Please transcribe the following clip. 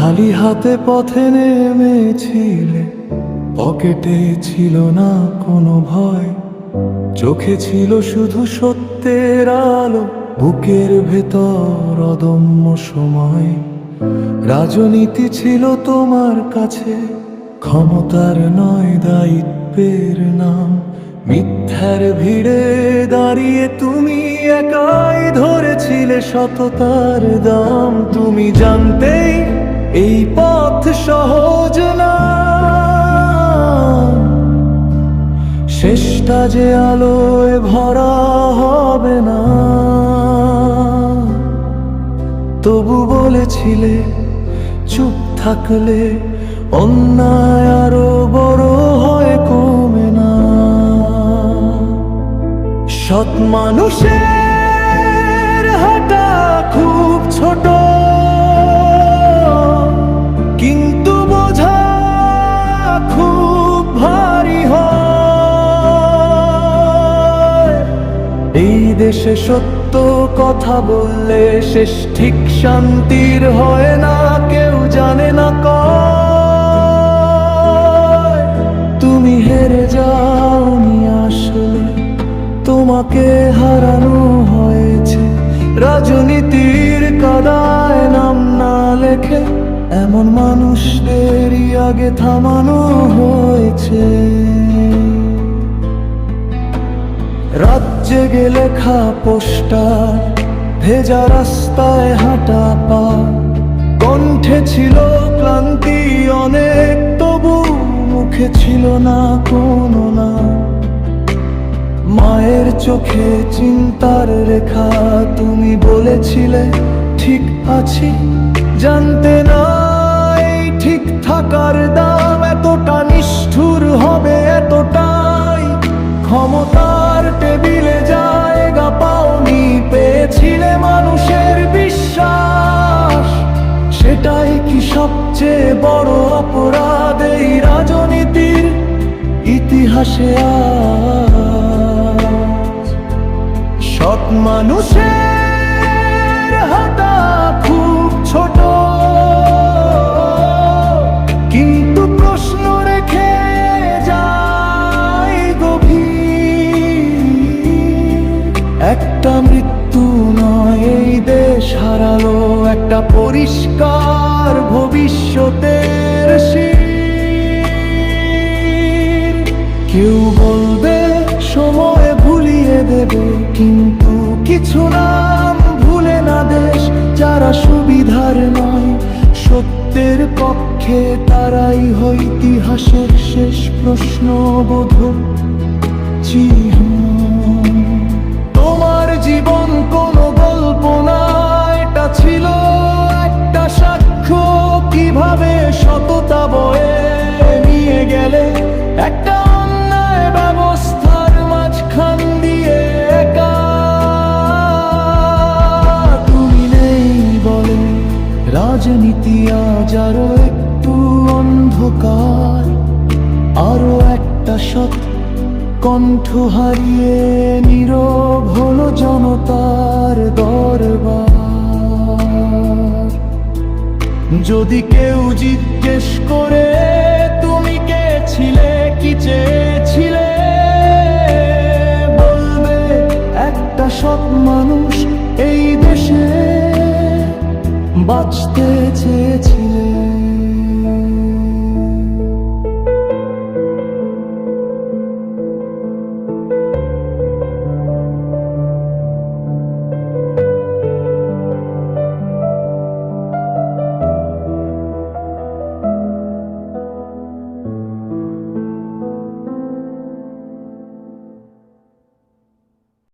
খালি হাতে পথে নেমেছিলে। পকেটে ছিল না কোনো ভয়। চোখে ছিল শুধু সত্যের আলো। বুকের ভেতর অদম্য সময়। রাজনীতি ছিল তোমার কাছে। ক্ষমতার নয়, দায়িত্বের নাম। মিথ্যার ভিড়ে দাঁড়িয়ে তুমি একাই ধরেছিলে সততার দাম। তুমি জানতেই এই পথ সহজ না। শেষটা যে আলোয় ভরা হবে না। তবু বলেছিলে, চুপ থাকলে অন্যায় আরও বড় হয় কমে না। সৎ মানুষের দেশে সত্য কথা বললে শেষ ঠিক শান্তির হয় না, কেউ জানে না ক তুমি হেরে যাওনি আসলে, তোমাকে হারানো হয়েছে। রাজনীতির কাদায় নাম না লেখে, এমন মানুষদেরই আগে থামানো হয়েছে। রাত জেগে লেখা পোস্টার, ভেজা রাস্তায় হাঁটা পা। কণ্ঠে ছিল ক্লান্তি অনেক, তবু মুখে ছিল না কোনো না। মায়ের চোখে চিন্তার রেখা তুমি বলেছিলে, ঠিক আছি, জানতে না ঠিক থাকার দাম মানুষের বিশ্বাস সেটাই কি সবচেয়ে বড় অপরাধ এই রাজনীতির ইতিহাসে আজ? সৎ মানুষের একটা পরিষ্কার ভবিষ্যতের কেউ বলবে, সময় ভুলিয়ে দেবে, কিন্তু কিছু নাম ভুলে না দেশ, যারা সুবিধার নয়। সত্যের পক্ষে তারাই হয় ইতিহাসের শেষ প্রশ্ন বোধ রাজনীতি আজ আরও একটু অন্ধকার, আরও একটা সত্য কণ্ঠ হারিয়ে নীরব হলো জনতার দরবার। যদি কেউ জিজ্ঞেস করে, তুমি কে ছিলে? কি চেয়েছিলে বাঁচতে চেয়েছে।